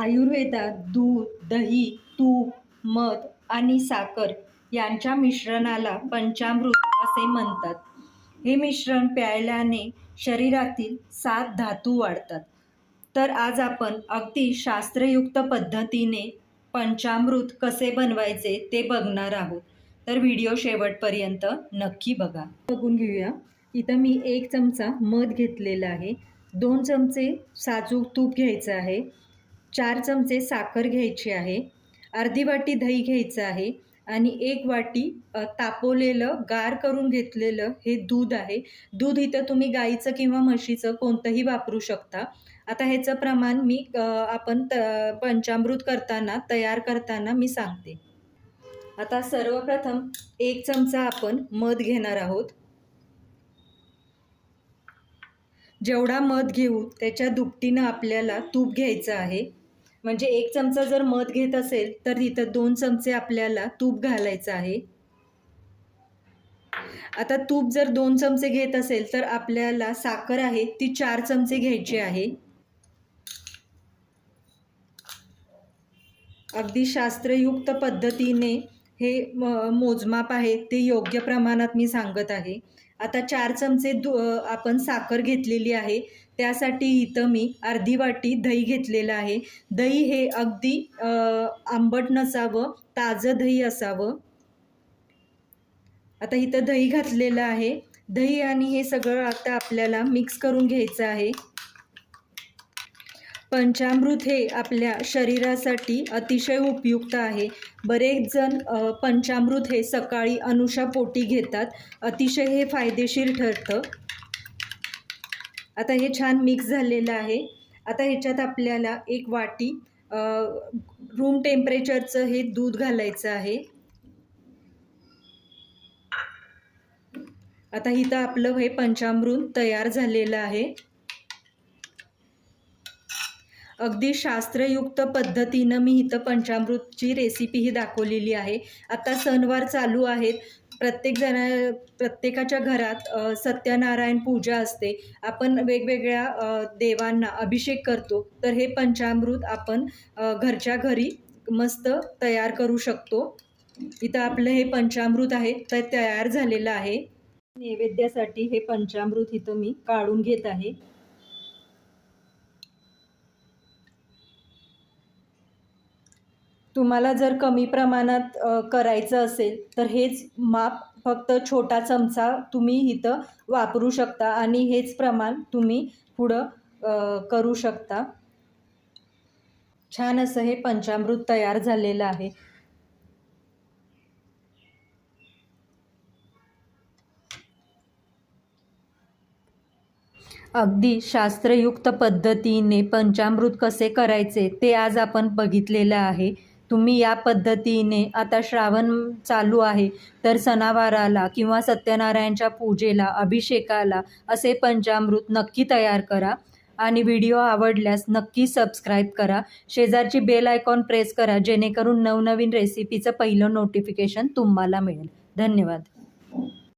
आयुर्वेदात दूध दही तूप मध आणि साखर यांच्या मिश्रणाला पंचामृत असे म्हणतात. हे मिश्रण प्यायल्याने शरीरातील सात धातू वाढतात. तर आज आपण अगदी शास्त्रयुक्त पद्धतीने पंचामृत कसे बनवायचे ते बघणार आहोत. तर व्हिडिओ शेवटपर्यंत नक्की बघा. बघून घेऊया. इथं मी एक चमचा मध घेतलेला आहे. दोन चमचे साजूक तूप घ्यायचं आहे. चार चमचे साखर घ्यायची आहे अर्धी वाटी दही घ्यायचं आहे आणि एक वाटी तापवलेलं गार करून घेतलेलं हे दूध आहे. दूध इथं तुम्ही गाईचं किंवा म्हशीचं कोणतंही वापरू शकता. आता ह्याचं प्रमाण मी आपण त पंचामृत करताना तयार करताना मी सांगते. आता सर्वप्रथम एक चमचा आपण मध घेणार आहोत. जेवढा मध घेऊ त्याच्या दुपटीनं आपल्याला तूप घ्यायचं आहे. म्हणजे एक चमचा जर मध घेत असेल तर तिथं दोन चमचे आपल्याला तूप घालायचं आहे. आता तूप जर दोन चमचे घेत असेल तर आपल्याला साखर आहे ती चार चमचे घ्यायची आहे. अगदी शास्त्रयुक्त पद्धतीने हे म- मोजमाप आहे ते योग्य प्रमाणात मी सांगत आहे. आता चार चमचे दु आपण साखर घेतलेली आहे. त्यासाठी इथं मी अर्धी वाटी दही घेतलेलं आहे. दही हे अगदी आंबट नसावं ताजं दही असावं. आता इथं दही घातलेलं आहे. दही आणि हे सगळं आता आपल्याला मिक्स करून घ्यायचं आहे. पंचामृत हे आपल्या शरीरासाठी अतिशय उपयुक्त आहे. बरेच जण पंचामृत हे सकाळी अनुषापोटी घेतात. अतिशय हे फायदेशीर ठरतं. आता हे छान मिक्स झालेलं आहे. आता ह्याच्यात आपल्याला एक वाटी रूम टेम्परेचरचं हे दूध घालायचं आहे. आता इथं आपलं हे पंचामृत तयार झालेलं आहे. अगदी शास्त्रयुक्त पद्धतीनं मी इथं पंचामृतची रेसिपी ही दाखवलेली आहे. आता सणवार चालू आहेत. प्रत्येक जण प्रत्येकाच्या घरात सत्यनारायण पूजा असते. आपण वेगवेगळ्या देवांना अभिषेक करतो. तर हे पंचामृत आपण घरच्या घरी मस्त तयार करू शकतो. इथं आपलं हे पंचामृत आहे. तर तयार झालेलं आहे. नैवेद्यासाठी हे पंचामृत इथं मी काढून घेत आहे. तुम्हाला जर कमी प्रमाणात करायचं असेल तर हेच माप फक्त छोटा चमचा तुम्ही इथं वापरू शकता आणि हेच प्रमाण तुम्ही पुढं करू शकता. छान असं हे पंचामृत तयार झालेलं आहे. अगदी शास्त्रयुक्त पद्धतीने पंचामृत कसे करायचे ते आज आपण बघितलेलं आहे. तुम्ही या पद्धतीने आता श्रावण चालू आहे तर सणावाराला किंवा सत्यनारायणच्या पूजेला अभिषेकाला असे पंचामृत नक्की तयार करा आणि व्हिडिओ आवडल्यास नक्की सबस्क्राईब करा. शेजारची बेल आयकॉन प्रेस करा जेणेकरून नवनवीन रेसिपीचं पहिलं नोटिफिकेशन तुम्हाला मिळेल. धन्यवाद.